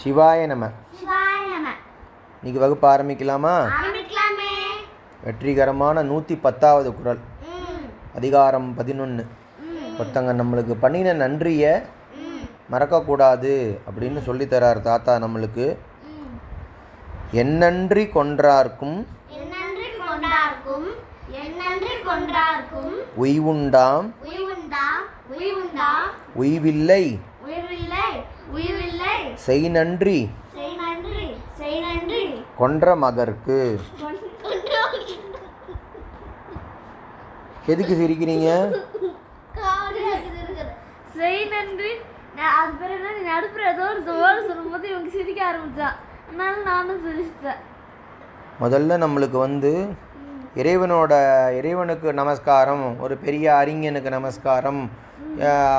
சிவாய நம. இன்னைக்கு வகுப்பு ஆரம்பிக்கலாமா? வெற்றிகரமான நூற்றி பத்தாவது குரல் அதிகாரம் பதினொன்று ஒருத்தங்க நம்மளுக்கு பண்ணின நன்றியை மறக்கக்கூடாது அப்படின்னு சொல்லித்தரார் தாத்தா நம்மளுக்கு. என்னன்றி கொன்றார்க்கும் உய்வுண்டாம். உய்வுண்டா உய்வுண்டா உய்வில்லை. செய் நன்றி. கொன்ற மகற்கு. எதுக்கு சிரிக்கிறீங்க? செய் நன்றி. நான் அது பேர் என்ன? நீ நடுப்புற ஏதோ ஒரு வேர்டு சொல்லும்போது இவங்க சிரிக்க ஆரம்பிச்சான் அதனால நானும் சிரிச்சிட்டேன். முதல்ல நம்மளுக்கு வந்து இறைவனோட இறைவனுக்கு நமஸ்காரம் ஒரு பெரிய அறிஞனுக்கு நமஸ்காரம்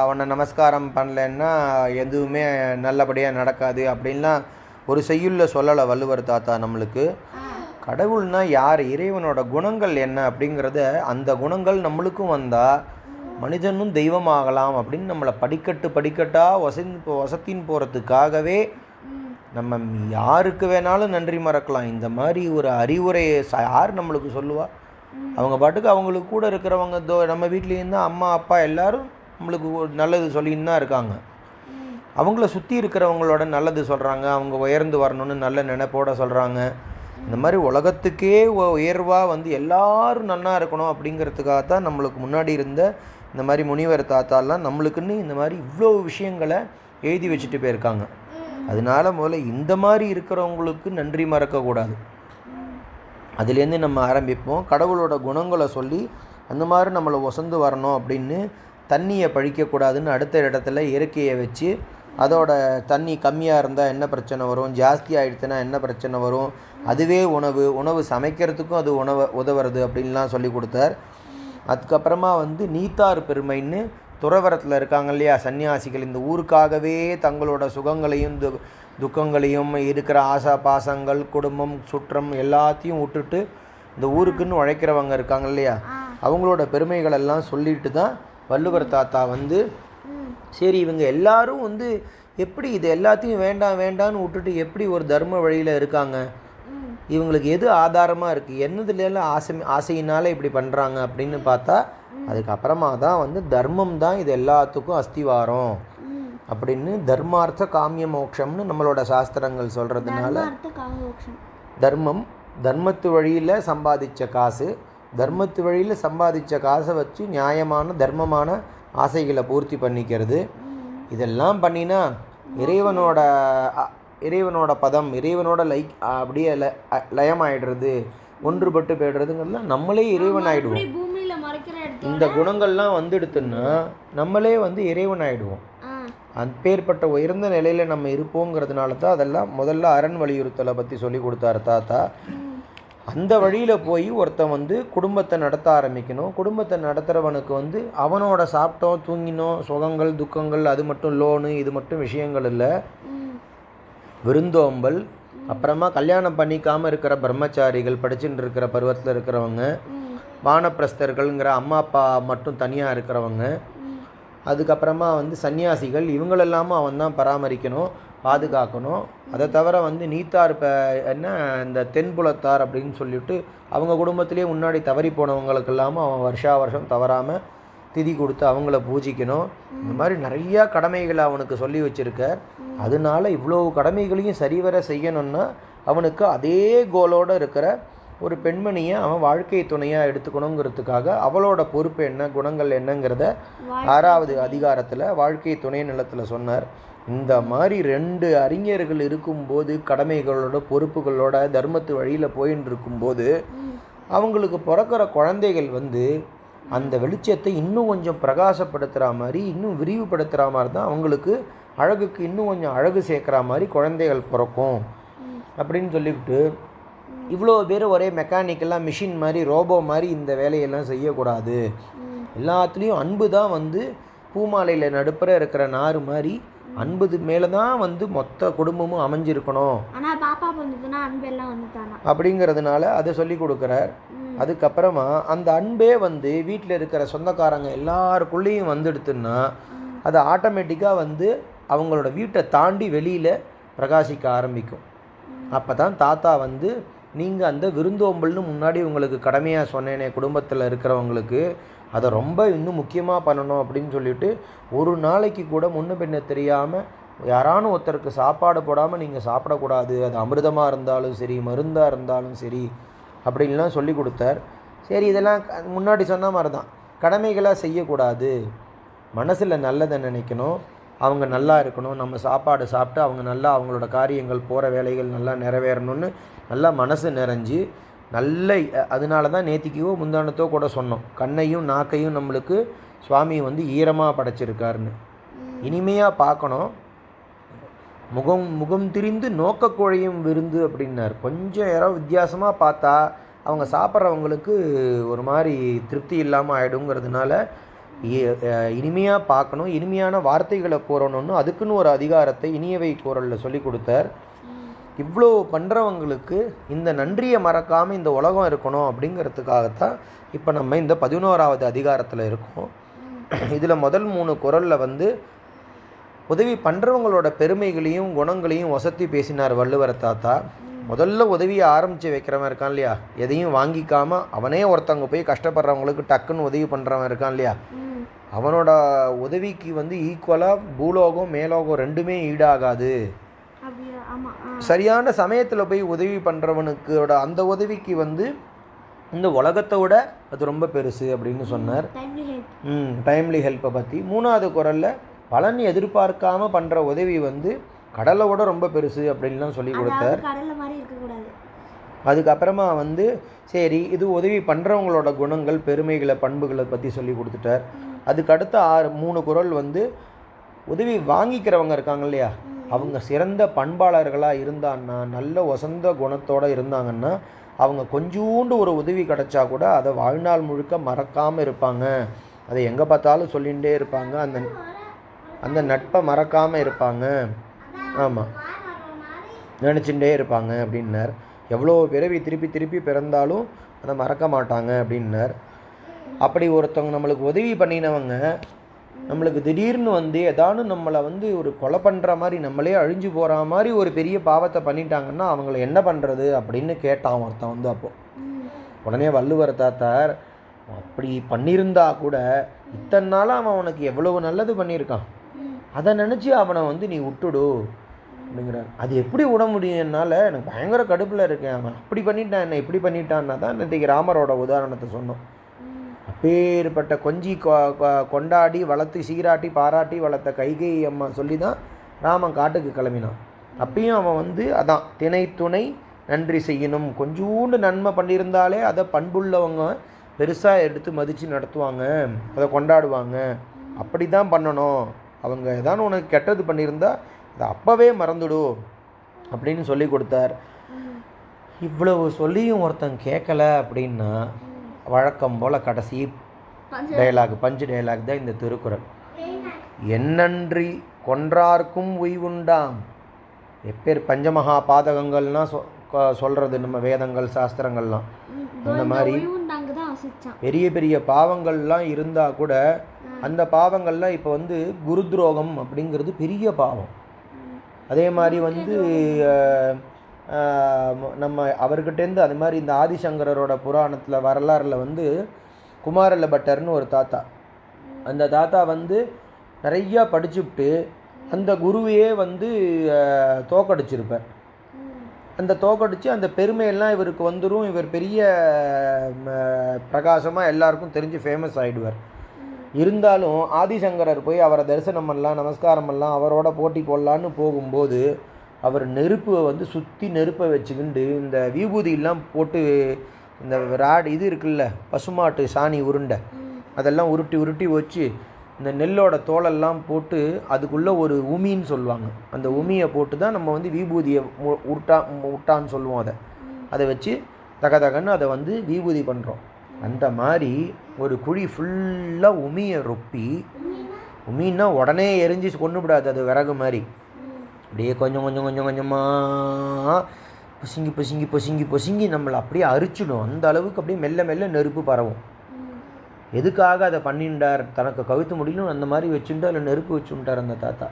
அவனை நமஸ்காரம் பண்ணலைன்னா எதுவுமே நல்லபடியாக நடக்காது அப்படின்லாம் ஒரு செய்யுளில் சொல்லலை வள்ளுவர் தாத்தா நம்மளுக்கு. கடவுள்னா யார்? இறைவனோட குணங்கள் என்ன அப்படிங்கிறத அந்த குணங்கள் நம்மளுக்கும் வந்தால் மனிதனும் தெய்வமாகலாம் அப்படின்னு நம்மளை படிக்கட்டு படிக்கட்டாக வசன் வசத்தின் போகிறதுக்காகவே நம்ம யாருக்கு வேணாலும் நன்றி மறக்கலாம். இந்த மாதிரி ஒரு அறிவுரையை யார் நம்மளுக்கு சொல்லுவா? அவங்க பாட்டுக்கு அவங்களுக்கு கூட இருக்கிறவங்க தோ நம்ம வீட்லேயும் தான் அம்மா அப்பா எல்லாரும் நம்மளுக்கு ஒரு நல்லது சொல்லின்னு தான் இருக்காங்க. அவங்கள சுற்றி இருக்கிறவங்களோட நல்லது சொல்கிறாங்க அவங்க உயர்ந்து வரணும்னு நல்ல நினைப்போட சொல்கிறாங்க இந்த மாதிரி உலகத்துக்கே உயர்வாக வந்து எல்லாரும் நல்லா இருக்கணும் அப்படிங்கிறதுக்காக தான் நம்மளுக்கு முன்னாடி இருந்த இந்த மாதிரி முனிவர் தாத்தாலாம் நம்மளுக்குன்னு இந்த மாதிரி இவ்வளோ விஷயங்களை எழுதி வச்சுட்டு போயிருக்காங்க. அதனால முதல்ல இந்த மாதிரி இருக்கிறவங்களுக்கு நன்றி மறக்கக்கூடாது அதுலேருந்து நம்ம ஆரம்பிப்போம். கடவுளோட குணங்களை சொல்லி அந்த மாதிரி நம்மளை ஒசந்து வரணும் அப்படின்னு தண்ணியை பழிக்கக்கூடாதுன்னு அடுத்த இடத்துல இயற்கையை வச்சு அதோட தண்ணி கம்மியாக இருந்தால் என்ன பிரச்சனை வரும்? ஜாஸ்தி ஆகிடுச்சுன்னா என்ன பிரச்சனை வரும்? அதுவே உணவு உணவு சமைக்கிறதுக்கும் அது உணவு உதவுறது அப்படின்லாம் சொல்லி கொடுத்தார். அதுக்கப்புறமா வந்து நீத்தார் பெருமைன்னு துறவரத்தில் இருக்காங்க இல்லையா? சன்னியாசிகள் இந்த ஊருக்காகவே தங்களோட சுகங்களையும் து துக்கங்களையும் இருக்கிற ஆசா பாசங்கள் குடும்பம் சுற்றம் எல்லாத்தையும் விட்டுட்டு இந்த ஊருக்குன்னு உழைக்கிறவங்க இருக்காங்க இல்லையா? அவங்களோட பெருமைகள் எல்லாம் சொல்லிட்டு தான் வள்ளுவர் தாத்தா வந்து சரி இவங்க எல்லாரும் வந்து எப்படி இது எல்லாத்தையும் வேண்டாம் வேண்டாம்னு விட்டுட்டு எப்படி ஒரு தர்ம வழியில் இருக்காங்க? இவங்களுக்கு எது ஆதாரமாக இருக்குது என்னதுலாம் ஆசை ஆசையினால இப்படி பண்ணுறாங்க அப்படின்னு பார்த்தா அதுக்கப்புறமா தான் வந்து தர்மம் தான் இது எல்லாத்துக்கும் அஸ்திவாரம். அப்படின்னு தர்மார்த்த காமிய மோட்சம்னு நம்மளோட சாஸ்திரங்கள் சொல்கிறதுனால தர்மம் தர்மத்து வழியில் சம்பாதிச்ச காசு தர்மத்து வழியில் சம்பாதிச்ச காசை வச்சு நியாயமான தர்மமான ஆசைகளை பூர்த்தி பண்ணிக்கிறது. இதெல்லாம் பண்ணினா இறைவனோட இறைவனோட பதம் இறைவனோட லைக் அப்படியே ல லயமாயிடுறது. ஒன்றுபட்டு போயிடுறதுங்கெல்லாம் நம்மளே இறைவன் இடத்துல? இந்த குணங்கள்லாம் வந்துடுத்துன்னா நம்மளே வந்து இறைவன் ஆயிடுவோம். ஆ. அப்பேற்பட்ட உயர்ந்த நிலையில் நம்ம இருப்போங்கிறதுனால தான் அதெல்லாம் முதல்ல அரண் வலியுறுத்தலை பற்றி சொல்லி கொடுத்தாரு தாத்தா. அந்த வழியில் போய் ஒருத்தன் வந்து குடும்பத்தை நடத்த ஆரம்பிக்கணும். குடும்பத்தை நடத்துகிறவனுக்கு வந்து அவனோட சாப்பிட்டோம் தூங்கினோம் சுகங்கள் துக்கங்கள் அது மட்டும் லோனு இது மட்டும் விஷயங்கள் இல்லை. விருந்தோம்பல் அப்புறமா கல்யாணம் பண்ணிக்காமல் இருக்கிற பிரம்மச்சாரிகள் படிச்சுட்டு இருக்கிற பருவத்தில் இருக்கிறவங்க வானப்பிரஸ்தர்கள்ங்கிற அம்மா அப்பா மட்டும் தனியாக இருக்கிறவங்க அதுக்கப்புறமா வந்து சன்னியாசிகள் இவங்களெல்லாமும் அவன் தான் பராமரிக்கணும் பாதுகாக்கணும். அதை தவிர வந்து நீத்தார் இப்போ என்ன இந்த தென்புலத்தார் அப்படின்னு சொல்லிட்டு அவங்க குடும்பத்திலேயே முன்னாடி தவறி போனவங்களுக்கெல்லாமும் அவன் வருஷா வருஷம் தவறாமல் திதி கொடுத்து அவங்கள பூஜிக்கணும். இந்த மாதிரி நிறையா கடமைகளை அவனுக்கு சொல்லி வச்சிருக்கார். அதனால இவ்வளோ கடமைகளையும் சரிவர செய்யணும்னா அவனுக்கு அதே கோலோட இருக்கிற ஒரு பெண்மணியை அவன் வாழ்க்கை துணையாக எடுத்துக்கணுங்கிறதுக்காக அவளோட பொறுப்பு என்ன குணங்கள் என்னங்கிறத ஆறாவது அதிகாரத்தில் வாழ்க்கை துணை நிலத்தில் சொன்னார். இந்த மாதிரி ரெண்டு அறிஞர்கள் இருக்கும்போது கடமைகளோட பொறுப்புகளோட தர்மத்து வழியில் போயின்னு இருக்கும்போது அவங்களுக்கு பிறக்கிற குழந்தைகள் வந்து அந்த வெளிச்சத்தை இன்னும் கொஞ்சம் பிரகாசப்படுத்துகிற மாதிரி இன்னும் விரிவுபடுத்துகிற மாதிரி தான் அவங்களுக்கு அழகுக்கு இன்னும் கொஞ்சம் அழகு சேர்க்குற மாதிரி குழந்தைகள் பிறக்கும். அப்படின்னு சொல்லிவிட்டு இவ்வளோ பேர் ஒரே மெக்கானிக்கலாக மிஷின் மாதிரி ரோபோ மாதிரி இந்த வேலையெல்லாம் செய்யக்கூடாது. எல்லாத்துலேயும் அன்பு தான் வந்து பூமாலையில் நடுப்புற இருக்கிற நார் மாதிரி அன்புது மேலே தான் வந்து மொத்த குடும்பமும் அமைஞ்சிருக்கணும். பாப்பா அப்படிங்கிறதுனால அதை சொல்லி கொடுக்குறார். அதுக்கப்புறமா அந்த அன்பே வந்து வீட்டில் இருக்கிற சொந்தக்காரங்க எல்லாருக்குள்ளேயும் வந்துடுத்துன்னா அது ஆட்டோமேட்டிக்காக வந்து அவங்களோட வீட்டை தாண்டி வெளியில் பிரகாசிக்க ஆரம்பிக்கும். அப்போ தான் தாத்தா வந்து நீங்கள் அந்த விருந்தோம்பல்னு முன்னாடி உங்களுக்கு கடமையாக சொன்னேனே குடும்பத்தில் இருக்கிறவங்களுக்கு அதை ரொம்ப இன்னும் முக்கியமாக பண்ணணும் அப்படின்னு சொல்லிட்டு ஒரு நாளைக்கு கூட முன்ன பின்ன தெரியாமல் யாரானும் ஒருத்தருக்கு சாப்பாடு போடாமல் நீங்கள் சாப்பிடக்கூடாது அது அமிர்தமாக இருந்தாலும் சரி மருந்தாக இருந்தாலும் சரி அப்படின்லாம் சொல்லி கொடுத்தார். சரி இதெல்லாம் முன்னாடி சொன்ன மாதிரி தான் கடமைகளாக செய்யக்கூடாது. மனசில் நல்லதை நினைக்கணும். அவங்க நல்லா இருக்கணும். நம்ம சாப்பாடு சாப்பிட்டு அவங்க நல்லா அவங்களோட காரியங்கள் போகிற வேலைகள் நல்லா நிறைவேறணும்னு நல்லா மனசு நிறைஞ்சு நல்ல அதனால தான் நேத்திக்கோ முந்தானத்தோ கூட சொன்னோம். கண்ணையும் நாக்கையும் நம்மளுக்கு சுவாமி வந்து ஈரமாக படைச்சிருக்காருன்னு. இனிமையாக பார்க்கணும். முகம் முகம் திரிந்து நோக்கக்குழையும் விருந்து அப்படின்னார். கொஞ்சம் யாரோ வித்தியாசமாக பார்த்தா அவங்க சாப்பிட்றவங்களுக்கு ஒரு மாதிரி திருப்தி இல்லாமல் ஆகிடுங்கிறதுனால இனிமையாக பார்க்கணும் இனிமையான வார்த்தைகளை கூறணும்னு அதுக்குன்னு ஒரு அதிகாரத்தை இனியவை கூறலில் சொல்லி கொடுத்தார். இவ்வளோ பண்ணுறவங்களுக்கு இந்த நன்றியை மறக்காமல் இந்த உலகம் இருக்கணும் அப்படிங்கிறதுக்காகத்தான் இப்போ நம்ம இந்த பதினோராவது அதிகாரத்தில் இருக்கோம். இதில் முதல் மூணு குரலில் வந்து உதவி பண்ணுறவங்களோட பெருமைகளையும் குணங்களையும் வசத்தி பேசினார் வள்ளுவர தாத்தா. முதல்ல உதவியை ஆரம்பித்து வைக்கிறவன் இருக்கான் இல்லையா? எதையும் வாங்கிக்காமல் அவனே ஒருத்தவங்க போய் கஷ்டப்படுறவங்களுக்கு டக்குன்னு உதவி பண்ணுறவன் இருக்கான் இல்லையா? அவனோட உதவிக்கு வந்து ஈக்குவலாக பூலோகம் மேலோகம் ரெண்டுமே ஈடாகாது. சரியான சமயத்தில் போய் உதவி பண்ணுறவனுக்கோட அந்த உதவிக்கு வந்து இந்த உலகத்தை விட அது ரொம்ப பெருசு அப்படின்னு சொன்னார். டைம்லி ஹெல்ப்பை பற்றி மூணாவது குரலில் பலன் எதிர்பார்க்காம பண்ணுற உதவி வந்து கடலை விட ரொம்ப பெருசு அப்படின்லாம் சொல்லி கொடுத்தார். அதுக்கப்புறமா வந்து சரி இது உதவி பண்ணுறவங்களோட குணங்கள் பெருமைகளை பண்புகளை பற்றி சொல்லி கொடுத்துட்டார். அதுக்கு அடுத்த ஆறு மூணு குரல் வந்து உதவி வாங்கிக்கிறவங்க இருக்காங்க இல்லையா? அவங்க சிறந்த பண்பாளர்களாக இருந்தான்னா நல்ல வசந்த குணத்தோடு இருந்தாங்கன்னா அவங்க கொஞ்சூண்டு ஒரு உதவி கிடைச்சா கூட அதை வாழ்நாள் முழுக்க மறக்காமல் இருப்பாங்க. அதை எங்கே பார்த்தாலும் சொல்லிகிட்டே இருப்பாங்க. அந்த அந்த நட்பை மறக்காமல் இருப்பாங்க. ஆமாம் நினச்சிட்டே இருப்பாங்க அப்படின்னார். எவ்வளோ பிறவி திருப்பி திருப்பி பிறந்தாலும் அதை மறக்க மாட்டாங்க அப்படின்னார். அப்படி ஒருத்தவங்க நம்மளுக்கு உதவி பண்ணினவங்க நம்மளுக்கு திடீர்னு வந்து ஏதானு நம்மளை வந்து ஒரு கொலை பண்ணுற மாதிரி நம்மளே அழிஞ்சு போகிற மாதிரி ஒரு பெரிய பாவத்தை பண்ணிட்டாங்கன்னா அவங்கள என்ன பண்ணுறது அப்படின்னு கேட்டான் ஒருத்தன் வந்து அப்போ. உடனே வள்ளுவர் தாத்தார் அப்படி பண்ணியிருந்தா கூட இத்தனை நாளாக அவன் உனக்கு எவ்வளவு நல்லது பண்ணியிருக்கான். அதை நினச்சி அவனை வந்து நீ விட்டுடு அப்படிங்கிறார். அது எப்படி விட முடியும் என்னால்? எனக்கு பயங்கர கடுப்பில் இருக்கேன். அவன் அப்படி பண்ணிட்டான் என்ன இப்படி பண்ணிட்டான்னா தான் இன்றைக்கி ராமரோட உதாரணத்தை சொன்னோம். அப்பேற்பட்ட கொஞ்சி கொ- கொ- கொண்டாடி வளர்த்து சீராட்டி பாராட்டி வளர்த்த கைகை அம்மா சொல்லி தான் ராமன் காட்டுக்கு கிளம்பினான். அப்பயும் அவன் வந்து அதான் திணை துணை நன்றி செய்யணும். கொஞ்சூண்டு நன்மை பண்ணியிருந்தாலே அதை பண்புள்ளவங்க பெருசாக எடுத்து மதித்து நடத்துவாங்க அதை கொண்டாடுவாங்க. அப்படி தான் பண்ணணும். அவங்க ஏதானு உனக்கு கெட்டது பண்ணியிருந்தா அதை அப்போவே மறந்துடு அப்படின்னு சொல்லி கொடுத்தார். இவ்வளவு சொல்லியும் ஒருத்தன் கேட்கல அப்படின்னா வழக்கம் போல் கடைசி டயலாக் பஞ்சு டயலாக் தான் இந்த திருக்குறள். என்னன்றி கொன்றார்க்கும் உய்வுண்டாம். எப்பேர் பஞ்சமகா பாதகங்கள்லாம் சொ சொல்றது நம்ம வேதங்கள் சாஸ்திரங்கள்லாம். அந்த மாதிரி பெரிய பெரிய பாவங்கள்லாம் இருந்தால் கூட அந்த பாவங்கள்லாம் இப்போ வந்து குரு துரோகம் அப்படிங்கிறது பெரிய பாவம். அதே மாதிரி வந்து நம்ம அவர்கிட்டேருந்து அது மாதிரி இந்த ஆதிசங்கரரோட புராணத்தில் வரலாறில் வந்து குமாரல்ல பட்டர்னு ஒரு தாத்தா. அந்த தாத்தா வந்து நிறையா படிச்சுவிட்டு அந்த குருவையே வந்து தோக்கடிச்சிருப்பார். அந்த தோக்கடிச்சு அந்த பெருமையெல்லாம் இவருக்கு வந்துடும் இவர் பெரிய பிரகாசமாக எல்லாருக்கும் தெரிஞ்சு ஃபேமஸ் ஆகிடுவார் இருந்தாலும் ஆதிசங்கரர் போய் அவரை தரிசனம் பண்ணலாம் நமஸ்காரம் பண்ணலாம் அவரோட போட்டி போடலான்னு போகும்போது அவர் நெருப்பை வந்து சுற்றி நெருப்பை வச்சுக்கிண்டு இந்த விபூதியெல்லாம் போட்டு இந்த ராடு இது இருக்குல்ல பசுமாட்டு சாணி உருண்டை அதெல்லாம் உருட்டி உருட்டி வச்சு இந்த நெல்லோட தோலெல்லாம் போட்டு அதுக்குள்ளே ஒரு உமின்னு சொல்லுவாங்க. அந்த உமியை போட்டு தான் நம்ம வந்து விபூதியை மு- உருட்டா உட்டான்னு சொல்லுவோம் அதை. அதை வச்சு தக தகன்னு அதை வந்து விபூதி பண்ணுறோம் அந்த மாதிரி ஒரு குழி ஃபுல்லாக உமியை ரொப்பி உமின்னா உடனே எரிஞ்சு கொண்டு விடாது அது விறகு மாதிரி. அப்படியே கொஞ்சம் கொஞ்சம் கொஞ்சம் கொஞ்சமாக பொசுங்கி பொசுங்கி பொசுங்கி பொசுங்கி நம்மளை அப்படியே அரிச்சிடும். அந்த அளவுக்கு அப்படியே மெல்ல மெல்ல நெருப்பு பரவும். எதுக்காக அதை பண்ணிண்டார்? தனக்கு கவித்து முடியலும் அந்த மாதிரி வச்சுட்டு அதில் நெருப்பு வச்சுட்டார் அந்த தாத்தா?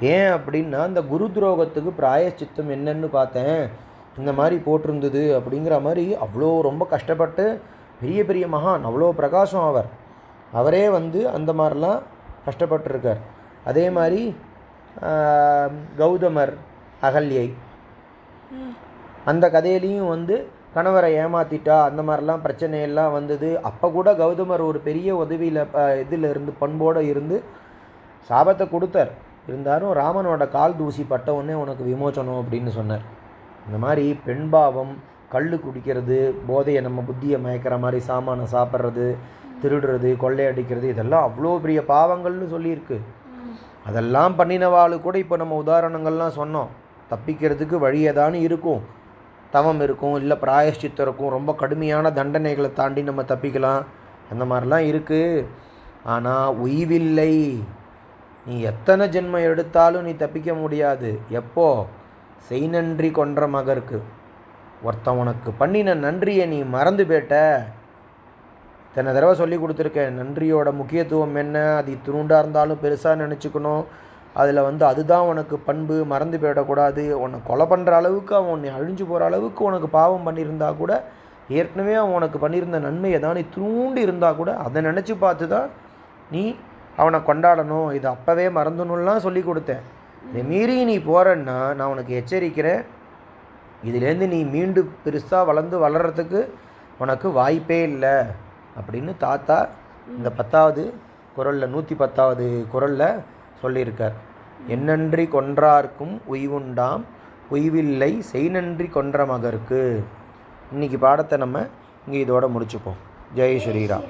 ஏன் அப்படின்னா அந்த குரு துரோகத்துக்கு பிராயச்சித்தம் என்னன்னு பார்த்தேன். இந்த மாதிரி போட்டிருந்தது அப்படிங்கிற மாதிரி அவ்வளோ ரொம்ப கஷ்டப்பட்டு பெரிய பெரிய மகான் அவ்வளோ பிரகாசம் அவர். அவரே வந்து அந்த மாதிரிலாம் கஷ்டப்பட்டிருக்கார். அதே மாதிரி கௌதமர் அகல்யை. அந்த கதையிலையும் வந்து கணவரை ஏமாத்திட்டா அந்த மாதிரிலாம் பிரச்சனையெல்லாம் வந்தது. அப்போ கூட கௌதமர் ஒரு பெரிய உதவியில் இதில் இருந்து பண்போடு இருந்து சாபத்தை கொடுத்தார். இருந்தாலும் ராமனோட கால் தூசி பட்ட உடனே உனக்கு விமோச்சனம் அப்படின்னு சொன்னார். இந்த மாதிரி பெண்பாவம் கல் குடிக்கிறது போதையை நம்ம புத்தியை மயக்கிற மாதிரி சாமானை சாப்பிட்றது திருடுறது கொள்ளையடிக்கிறது இதெல்லாம் அவ்வளோ பெரிய பாவங்கள்னு சொல்லியிருக்கு. அதெல்லாம் பண்ணினவாளு கூட இப்போ நம்ம உதாரணங்கள்லாம் சொன்னோம். தப்பிக்கிறதுக்கு வழியை தானே இருக்கும். தவம் இருக்கும் இல்லை பிராயஷ்டித்தம் இருக்கும் ரொம்ப கடுமையான தண்டனைகளை தாண்டி நம்ம தப்பிக்கலாம். அந்த மாதிரிலாம் இருக்குது ஆனால் உய்வில்லை. நீ எத்தனை ஜென்மம் எடுத்தாலும் நீ தப்பிக்க முடியாது. எப்போ? செய் நன்றி கொன்ற மகருக்கு. ஒருத்தன் உனக்கு பண்ணின நன்றியை நீ மறந்து போயிட்ட. இத்தனை தடவை சொல்லி கொடுத்துருக்கேன். நன்றியோட முக்கியத்துவம் என்ன? அது இத்தினூண்டாக இருந்தாலும் பெருசாக நினச்சிக்கணும். அதில் வந்து அதுதான் உனக்கு பண்பு. மறந்து போயிடக்கூடாது. உன்னை கொலை பண்ணுற அளவுக்கு அவன் உன்னை அழிஞ்சு போகிற அளவுக்கு உனக்கு பாவம் பண்ணியிருந்தா கூட ஏற்கனவே அவன் உனக்கு பண்ணியிருந்த நன்மை நீ தூண்டி இருந்தால் கூட அதை நினச்சி பார்த்து தான் நீ அவனை கொண்டாடணும். இதை அப்போவே மறந்துணும்லாம் சொல்லி கொடுத்தேன். இதை மீறி நீ போகிறன்னா நான் உனக்கு எச்சரிக்கிறேன். இதுலேருந்து நீ மீண்டும் பெருசாக வளர்ந்து வளர்கிறதுக்கு உனக்கு வாய்ப்பே இல்லை. அப்படின்னு தாத்தா இந்த பத்தாவது குரலில் நூற்றி பத்தாவது குரலில் சொல்லியிருக்கார். என்னன்றி கொன்றார்க்கும் உய்வுண்டாம் உய்வில்லை செய் நன்றி கொன்ற மகருக்கு இன்னைக்கு பாடத்தை நம்ம இங்கே இதோட முடிச்சுப்போம். ஜெய் ஸ்ரீராம்.